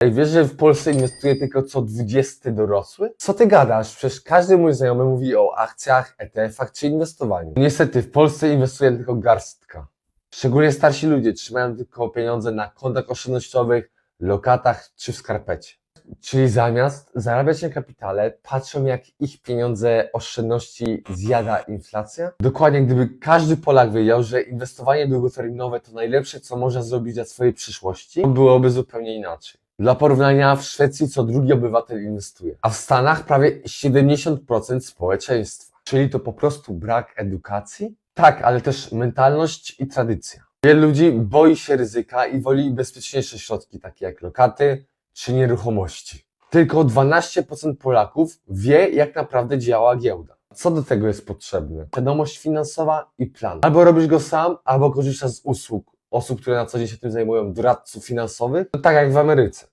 Ej, wiesz, że w Polsce inwestuje tylko co 20 dorosły? Co ty gadasz? Przecież każdy mój znajomy mówi o akcjach, ETF-ach czy inwestowaniu. Niestety, w Polsce inwestuje tylko garstka. Szczególnie starsi ludzie trzymają tylko pieniądze na kontach oszczędnościowych, lokatach czy w skarpecie. Czyli zamiast zarabiać na kapitale, patrzą jak ich pieniądze, oszczędności zjada inflacja? Dokładnie, gdyby każdy Polak wiedział, że inwestowanie długoterminowe to najlepsze, co można zrobić dla swojej przyszłości, byłoby zupełnie inaczej. Dla porównania, w Szwecji co drugi obywatel inwestuje, a w Stanach prawie 70% społeczeństwa. Czyli to po prostu brak edukacji? Tak, ale też mentalność i tradycja. Wielu ludzi boi się ryzyka i woli bezpieczniejsze środki, takie jak lokaty czy nieruchomości. Tylko 12% Polaków wie, jak naprawdę działa giełda. Co do tego jest potrzebne? Świadomość finansowa i plan. Albo robisz go sam, albo korzystasz z usług osób, które na co dzień się tym zajmują, doradców finansowych, tak jak w Ameryce.